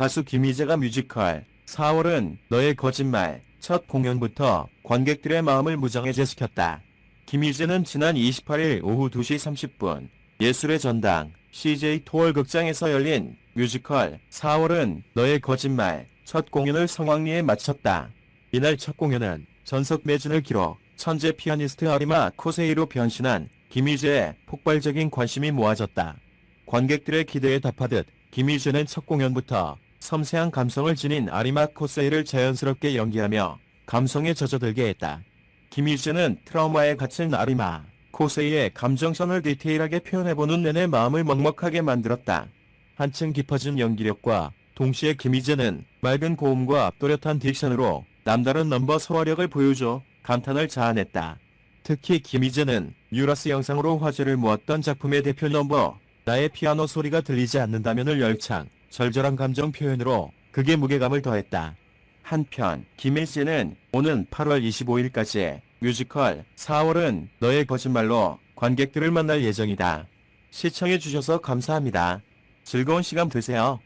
가수 김희재가 뮤지컬 4월은 너의 거짓말 첫 공연부터 관객들의 마음을 무장해제시켰다. 김희재는 지난 28일 오후 2시 30분 예술의 전당 CJ 토월 극장에서 열린 뮤지컬 4월은 너의 거짓말 첫 공연을 성황리에 마쳤다. 이날 첫 공연은 전석 매진을 기록 천재 피아니스트 아리마 코세이로 변신한 김희재의 폭발적인 관심이 모아졌다. 관객들의 기대에 답하듯 김희재는 첫 공연부터 섬세한 감성을 지닌 아리마 코세이를 자연스럽게 연기하며 감성에 젖어들게 했다. 김희재는 트라우마에 갇힌 아리마 코세이의 감정선을 디테일하게 표현해보는 내내 마음을 먹먹하게 만들었다. 한층 깊어진 연기력과 동시에 김희재는 맑은 고음과 또렷한 딕션으로 남다른 넘버 소화력을 보여줘 감탄을 자아냈다. 특히 김희재는 유라스 영상으로 화제를 모았던 작품의 대표 넘버 나의 피아노 소리가 들리지 않는다면을 열창 절절한 감정 표현으로 극의 무게감을 더했다. 한편 김혜재는 오는 8월 25일까지 뮤지컬 4월은 너의 거짓말로 관객들을 만날 예정이다. 시청해주셔서 감사합니다. 즐거운 시간 되세요.